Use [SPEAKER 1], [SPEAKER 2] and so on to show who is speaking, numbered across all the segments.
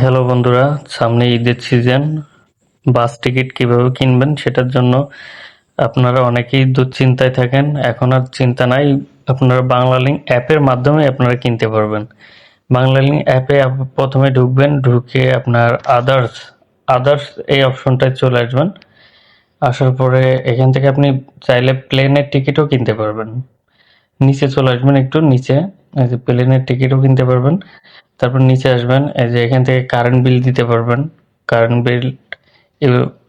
[SPEAKER 1] Hello বন্ধুরা। সামনে ঈদের সিজন বাস টিকিট কীভাবে কিনবেন সেটার জন্য আপনারা অনেকেই দুশ্চিন্তায় থাকেন। এখন আর চিন্তা নাই, আপনারা বাংলা লিঙ্ক অ্যাপের মাধ্যমে আপনারা কিনতে পারবেন। বাংলা লিঙ্ক অ্যাপে প্রথমে ঢুকবেন, ঢুকে আপনার আদার্স আদার্স এই অপশনটায় চলে আসবেন। আসার পরে এখান থেকে আপনি চাইলে প্লেনের টিকিটও কিনতে পারবেন। নিচে চলে আসবেন একটু নিচে প্লেনের টিকিটও কিনতে পারবেন। তারপর নিচে আসবেন, এই যে এখান থেকে কারেন্ট বিল দিতে পারবেন। Current bill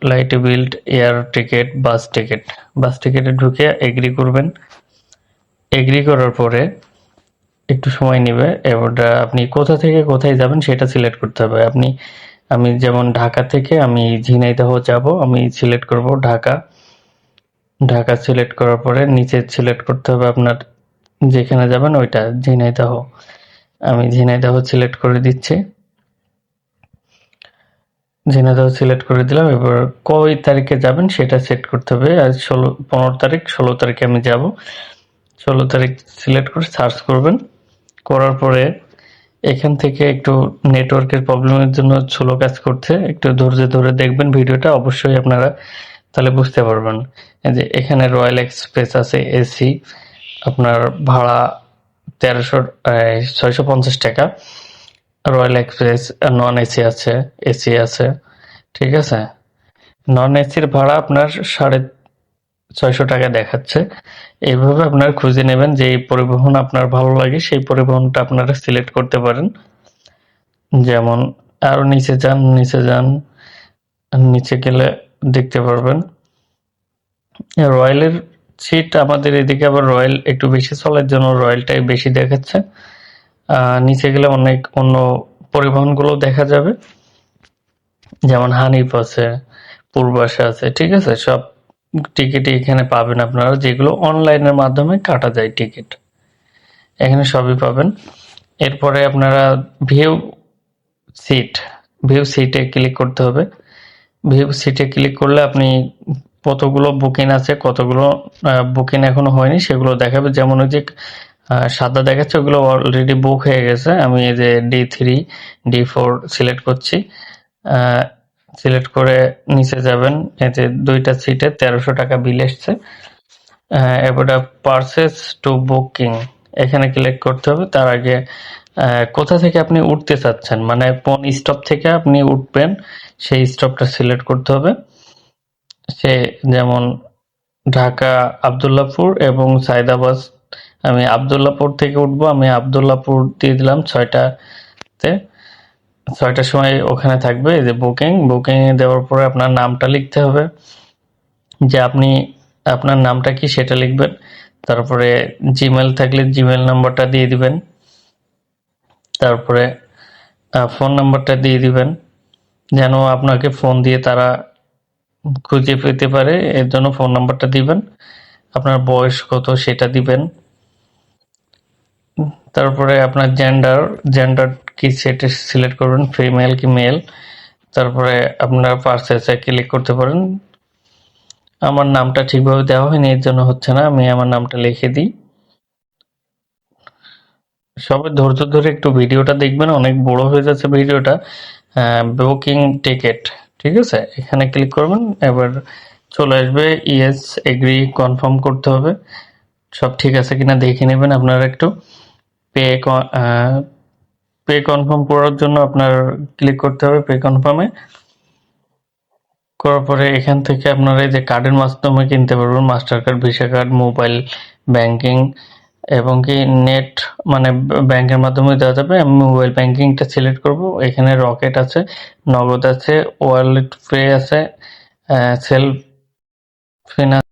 [SPEAKER 1] light bill air ticket bus ticket bus টিকিটে ঢুকে এগ্রি করবেন। এগ্রি করার পরে একটু সময় নেবে, এবারটা আপনি কোথা থেকে কোথায় যাবেন সেটা সিলেক্ট করতে হবে। আপনি, আমি যেমন ঢাকা থেকে আমি ঝিনাইদহ যাব, আমি সিলেক্ট করব ঢাকা। ঢাকা সিলেক্ট করার পরে নিচে সিলেক্ট করতে হবে আপনার যেখানে যাবেন ওইটা, ঝিনাইদহ। আমি ঝিনাইদহ সিলেক্ট করে দিচ্ছি। ঝিনাইদহ সিলেক্ট করে দিলাম, এবার কই তারিখে যাবেন সেটা সেট করতে হবে। আজ ষোলো, পনেরো তারিখ, ষোলো তারিখে আমি যাব। ষোলো তারিখ সিলেক্ট করে সার্চ করবেন। করার পরে এখান থেকে একটু নেটওয়ার্কের প্রবলেমের জন্য স্লো কাজ করছে। একটু ধৈর্য ধরে দেখবেন ভিডিওটা, অবশ্যই আপনারা তাহলে বুঝতে পারবেন। যে এখানে রয়্যাল এক্সপ্রেস আছে এসি আপনার ভাড়া তেরোশো ছয়শো পঞ্চাশ টাকা। রয়্যাল এক্সপ্রেস নন এসি আছে এসি আছে, ঠিক আছে? নন এসির ভাড়া আপনার সাড়ে ছয়শো টাকা দেখাচ্ছে। এইভাবে আপনার খুঁজে নেবেন যে এই পরিবহন আপনার ভালো লাগে, সেই পরিবহনটা আপনারা সিলেক্ট করতে পারেন। যেমন, আরও নিচে যান নিচে যান, নিচে গেলে দেখতে পারবেন। রয়্যালের সিট আমাদের এদিকে আবার রয়্যাল একটু বেশি চলার জন্য রয়্যালটাই বেশি দেখাচ্ছে। নিচে গেলে অনেক অন্য পরিবহনগুলো দেখা যাবে। যেমন হানিফ আছে, পূর্বাশা আছে, ঠিক আছে? সব টিকিট এখানে পাবেন আপনারা। যেগুলো অনলাইনের মাধ্যমে কাটা যায় টিকিট এখানে সবই পাবেন। এরপরে আপনারা ভিউ সিট ভিউ সিটে ক্লিক করতে হবে। ভিউ সিটে ক্লিক করলে আপনি কতগুলো বুকিং আছে, কতগুলো বুকিং এখনও হয়নি, সেগুলো দেখাবে। যেমন ওই যে সাদা দেখাচ্ছে, ওগুলো অলরেডি বুক হয়ে গেছে। আমি এই যে D three D four select করছি। সিলেক্ট করে নিচে যাবেন। এতে দুইটা সিটে তেরোশো টাকা বিল এসছে। এবারে পারচেস টু বুকিং এখানে ক্লিক করতে হবে। তার আগে কোথা থেকে আপনি উঠতে চাচ্ছেন? মানে কোন স্টপ থেকে আপনি উঠবেন, সেই স্টপটা সিলেক্ট করতে হবে। যেমন ঢাকা আবদুল্লাপুর এবং সায়দাবাদ আমি আবদুল্লাপুর থেকে উঠবো, আমি আবদুল্লাপুর দিয়ে দিলাম ছয়টাতে ছয়টার সময় ওখানে থাকবে যে বুকিং। বুকিং দেওয়ার পরে আপনার নামটা লিখতে হবে। যে আপনি, আপনার নামটা কি সেটা লিখবেন। তারপরে জিমেল থাকলে জিমেল নাম্বারটা দিয়ে দিবেন। তারপরে ফোন নাম্বারটা দিয়ে দিবেন। যেন আপনাকে ফোন দিয়ে তারা খুঁজে পেতে পারে, এর জন্য ফোন নাম্বারটা দিবেন। আপনার বয়স কত সেটা দিবেন। তারপরে আপনার জেন্ডার জেন্ডার কি সেটা সিলেক্ট করবেন ফিমেল কি মেল তারপরে আপনার পার্সেসে ক্লিক করতে পারেন। আমার নামটা ঠিকভাবে দেওয়া হয়নি, এর জন্য হচ্ছে না, আমি আমার নামটা লিখে দিই। সবাই ধৈর্য ধরে একটু ভিডিওটা দেখবেন, অনেক বড় হয়ে যাচ্ছে ভিডিওটা। বুকিং টিকিট ঠিক আছে? এখানে ক্লিক করবেন, এবার চলে আসবে ইয়েস এগ্রি কনফার্ম করতে হবে। সব ঠিক আছে কিনা দেখে নেবেন আপনারা একটু। পে পে কনফার্ম করার জন্য আপনার ক্লিক করতে হবে পে কনফার্মে করার পরে এখান থেকে আপনারা এই যে কার্ডের মাধ্যমে কিনতে পারবেন Mastercard Visa card mobile banking এবং কি নেট মানে ব্যাংকের মাধ্যমে দেওয়া যাবে। আমি মোবাইল ব্যাংকিংটা সিলেক্ট করব। এখানে রকেট আছে, নগদ আছে ওয়ালেট পে আছে সেলফ ফিনান্স